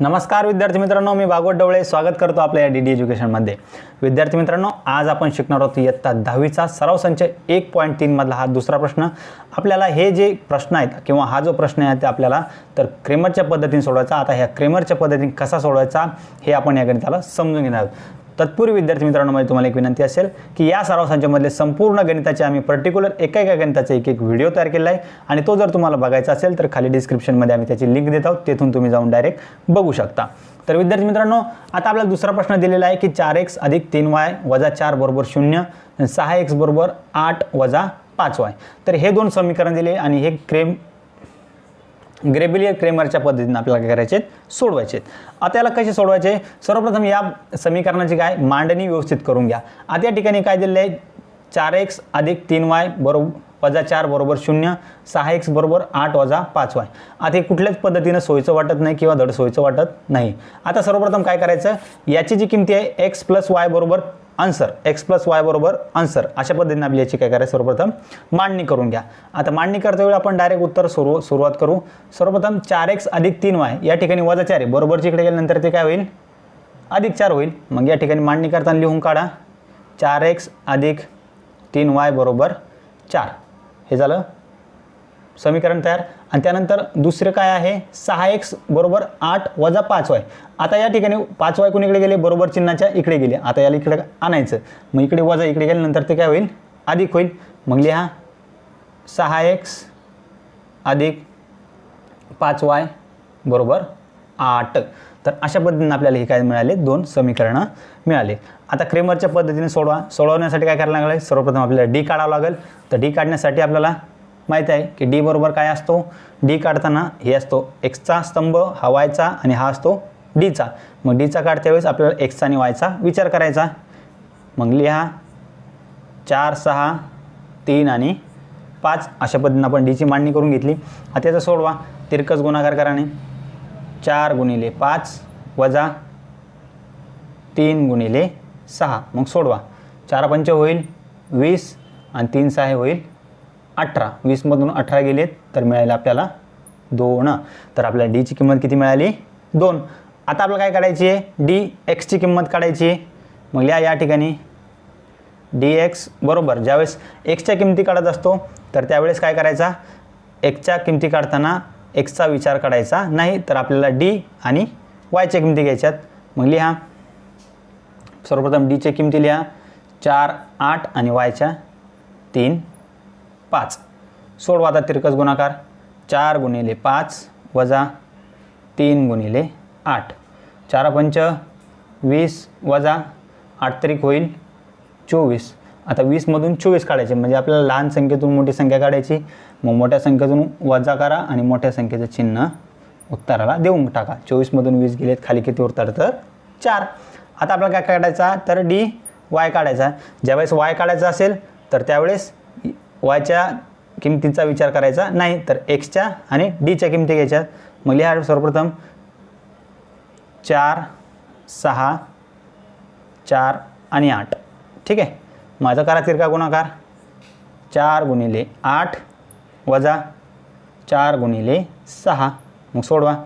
नमस्कार विद्यार्थी मित्रांनो मी भागवत डवळे. स्वागत करतो आपल्या या डी डी एज्युकेशनमध्ये विद्यार्थी मित्रांनो आज आपण शिकणार आहोत इयत्ता दहावीचा सराव संच एक पॉईंट तीनमधला हा दुसरा प्रश्न. आपल्याला हे जे प्रश्न आहेत किंवा हा जो प्रश्न आहे ते आपल्याला तर क्रेमरच्या पद्धतीने सोडवायचा. आता ह्या क्रेमरच्या पद्धतीने कसा सोडवायचा हे आपण या गणिताला समजून घेणार आहोत. तत्पूर्वी विद्यार्थी मित्रांनो माझी तुम्हाला एक विनंती असेल की या सराव संचामधले संपूर्ण गणिताचे आम्ही पर्टिक्युलर एका एका गणिताचा एक एक व्हिडिओ तयार केला आहे. आणि तो जर तुम्हाला बघायचा असेल तर खाली डिस्क्रिप्शनमध्ये आम्ही त्याची लिंक देत आहोत. तेथून तुम्ही जाऊन डायरेक्ट बघू शकता. तर विद्यार्थी मित्रांनो आता आपल्याला दुसरा प्रश्न दिलेला आहे की चार एक्स अधिक तीन वाय वजा चार बरोबर शून्य सहा एक्स बरोबर आठ वजा पाच वाय. तर हे दोन समीकरण दिले आणि हे क्रेम ग्रेबिलियर क्रेमरच्या पद्धतीने आपल्याला काय करायचे सोडवायचे आहेत. आता याला कसे सोडवायचे? सर्वप्रथम या समीकरणाची काय? मांडणी व्यवस्थित करून घ्या. आता या ठिकाणी काय दिलेलं आहे? चार एक्स अधिक तीन वाय बरोबर वजा चार बरोबर शून्य सहा एक्स बरोबर आठ वजा पाच वाय. आता हे कुठल्याच पद्धतीनं सोयीचं वाटत नाही किंवा धड सोयीचं वाटत नाही. आता सर्वप्रथम काय करायचं? याची जी किमती आहे? एक्स प्लस वाय बरोबर आन्सर एक्स प्लस वाय बरोबर आन्सर अशा पद्धतीने आपली याची काय करायचं? सर्वप्रथम मांडणी करून घ्या. आता मांडणी करता वेळी आपण डायरेक्ट उत्तर सुरू सुरुवात करू. सर्वप्रथम चार एक्स अधिक तीन वाय या ठिकाणी वजा चार आहे. बरोबरची इकडे गेल्यानंतर ते काय होईल? अधिक चार होईल. मग या ठिकाणी मांडणी करताना लिहून काढा. चार एक्स अधिक तीन वाय बरोबर चार. हे झालं समीकरण तयार. आणि त्यानंतर दुसरं काय आहे? सहा एक्स बरोबर आठ वजा पाच वाय. आता या ठिकाणी पाच वाय कोणीकडे गेले? बरोबर चिन्हाच्या इकडे गेले. आता याला इकडे आणायचं. मग इकडे वजा इकडे गेल्यानंतर ते काय होईल? अधिक होईल. मग लिहा. सहा एक्स अधिक पाच वाय बरोबर आठ. तर अशा पद्धतीने आपल्याला हे काय मिळाले? दोन समीकरणं मिळाले. आता क्रेमरच्या पद्धतीने सोडवा. सोडवण्यासाठी काय करायला लागेल सर्वप्रथम आपल्याला डी काढावं लागेल. तर डी काढण्यासाठी आपल्याला माहीत आहे की डी बरोबर काय असतो? डी काढताना हे असतो एक्सचा स्तंभ हा वायचा आणि हा असतो डीचा मग डीचा काढत्या वेळेस आपल्याला एक्सचा आणि वायचा विचार करायचा. मग लिहा चार सहा तीन आणि पाच अशा पद्धतीनं आपण डीची मांडणी करून घेतली. आता त्याचा सोडवा. तिरकस गुणाकार कराने चार गुणिले पाच वजा तीन गुणिले सहा. मग सोडवा. चार पंच होईल वीस आणि तीन सहा होईल अठरा. वीसमधून अठरा गेलेत तर मिळाले आपल्याला दोन. तर आपल्याला डीची किंमत किती मिळाली? दोन. आता आपल्याला काय काढायची आहे? डी एक्सची किंमत काढायची आहे. मग लिहा या ठिकाणी. डी एक्स बरोबर. ज्यावेळेस एक्सच्या किमती काढत असतो तर त्यावेळेस काय करायचा? एक्सच्या किमती काढताना एक्सचा विचार करायचा नाही तर आपल्याला डी आणि वायच्या किमती घ्यायच्यात. मग लिहा. सर्वप्रथम डीच्या किमती लिहा. चार आठ आणि वायच्या तीन. पाच. सोळवा आता तिरकस गुणाकार. चार गुणिले पाच वजा तीन गुणिले आठ. चार पंच वीस वजा आठ तरीक होईल चोवीस. आता वीसमधून चोवीस काढायचे म्हणजे आपल्याला लहान संख्येतून मोठी संख्या काढायची. मग मोठ्या संख्येतून वजा करा आणि मोठ्या संख्येचं चिन्ह उत्तराला देऊन टाका. चोवीसमधून वीस गेलेत खाली किती उत्तर तर चार. आता आपल्याला काय काढायचा? तर डी वाय काढायचा. ज्यावेळेस वाय काढायचा असेल तर त्यावेळेस वायच्या किमतीचा विचार करायचा? नाही तर एक्सच्या आणि डीच्या किमती घ्यायच्या. मग लिहा सर्वप्रथम. चार सहा चार आणि आठ. ठीक आहे? माझा करा तिरका गुणाकार. चार गुणिले आठ वजा चार गुणिले सहा. मग सोडवा.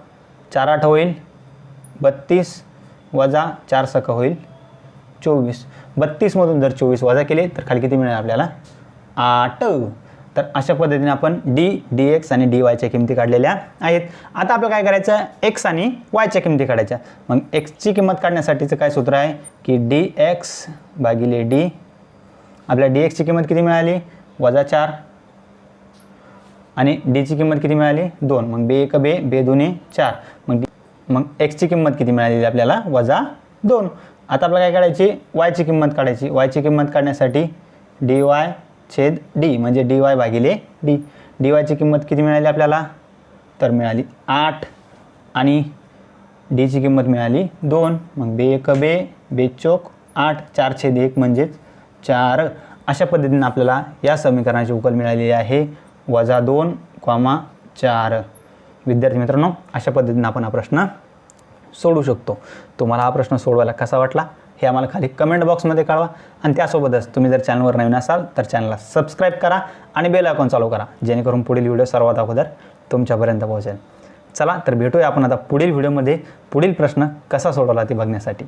चार आठ होईल. बत्तीस वजा चार सक होईल. चोवीस. बत्तीसमधून जर चोवीस वजा केले तर खाली किती मिळेल आपल्याला? आठ. तर अशा पद्धतीने आपण डी डी एक्स आणि डी वायच्या किमती काढलेल्या आहेत. आता आपलं काय करायचं? एक्स आणि वायच्या किमती काढायच्या. मग एक्सची किंमत काढण्यासाठीचं काय सूत्र आहे? की डी एक्स भागिले डी आपल्या डी एक्सची किंमत किती मिळाली? वजा चार. आणि डीची किंमत किती मिळाली? दोन. मग बे एक बे बे दोन्ही चार. मग मग एक्सची किंमत किती मिळालेली आपल्याला? वजा दोन. आता आपल्याला काय काढायची? वायची किंमत काढायची. वायची किंमत काढण्यासाठी डी वाय छेद डी म्हणजे डी वाय भागिले डी. डी वायची किंमत किती मिळाली आपल्याला? तर मिळाली आठ. आणि डीची किंमत मिळाली दोन. मग बे एक बे बे चोक आठ. चार छेद एक म्हणजेच चार. अशा पद्धतीने आपल्याला या समीकरणाची उकल मिळालेली आहे. वजा दोन कॉमा चार. विद्यार्थी मित्रांनो अशा पद्धतीने आपण हा प्रश्न सोडू शकतो. तुम्हाला हा प्रश्न सोडवायला कसा वाटला? हे आम्हाला खाली कमेंट बॉक्समध्ये कळवा. आणि त्यासोबतच तुम्ही जर चॅनलवर नवीन असाल तर चॅनलला सबस्क्राईब करा आणि बेल आयकॉन चालू करा जेणेकरून पुढील व्हिडिओ सर्वात अगोदर तुमच्यापर्यंत पोहोचेल. चला तर भेटूया आपण आता पुढील व्हिडिओमध्ये पुढील प्रश्न कसा सोडवला ते बघण्यासाठी.